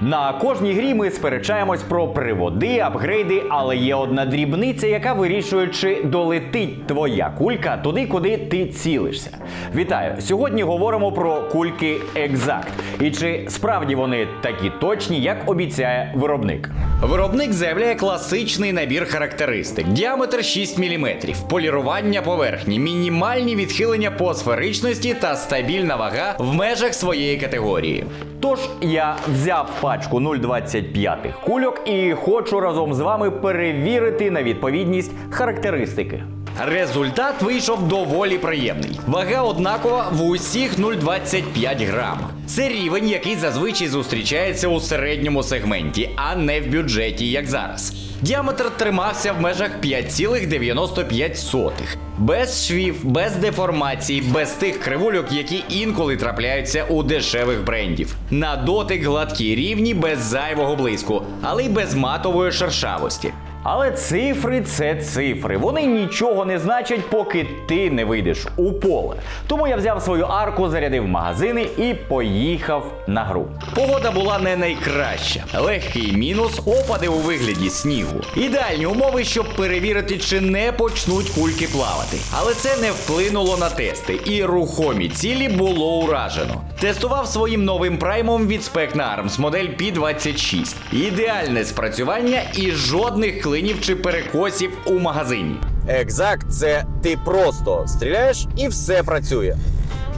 На кожній грі ми сперечаємось про приводи, апгрейди, але є одна дрібниця, яка вирішує, чи долетить твоя кулька туди, куди ти цілишся. Вітаю! Сьогодні говоримо про кульки Exact. І чи справді вони такі точні, як обіцяє виробник. Виробник заявляє класичний набір характеристик: діаметр 6 мм, полірування поверхні, мінімальні відхилення по сферичності та стабільна вага в межах своєї категорії. Тож я взяв пачку 0,25 кульок і хочу разом з вами перевірити на відповідність характеристики. Результат вийшов доволі приємний. Вага однакова в усіх 0,25 грам. Це рівень, який зазвичай зустрічається у середньому сегменті, а не в бюджеті, як зараз. Діаметр тримався в межах 5,95. Без швів, без деформацій, без тих кривульок, які інколи трапляються у дешевих брендів. На дотик гладкі рівні без зайвого блиску, але й без матової шершавості. Але цифри це цифри. Вони нічого не значать, поки ти не вийдеш у поле. Тому я взяв свою арку, зарядив магазини і поїхав на гру. Погода була не найкраща. Легкий мінус, опади у вигляді снігу. Ідеальні умови, щоб перевірити, чи не почнуть кульки плавати. Але це не вплинуло на тести, і рухомі цілі було уражено. Тестував своїм новим праймом від Specna Arms модель P26. Ідеальне спрацювання і жодних клинів чи перекосів у магазині. Екзакт це ти просто стріляєш і все працює.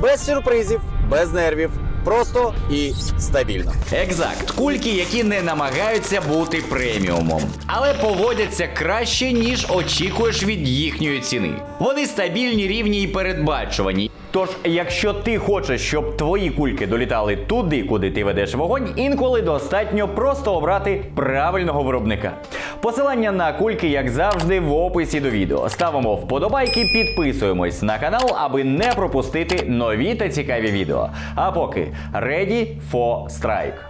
Без сюрпризів, без нервів, просто і стабільно. Екзакт кульки, які не намагаються бути преміумом, але поводяться краще, ніж очікуєш від їхньої ціни. Вони стабільні, рівні і передбачувані. Тож, якщо ти хочеш, щоб твої кульки долітали туди, куди ти ведеш вогонь, інколи достатньо просто обрати правильного виробника. Посилання на кульки, як завжди, в описі до відео. Ставимо вподобайки, підписуємось на канал, аби не пропустити нові та цікаві відео. А поки ready for strike.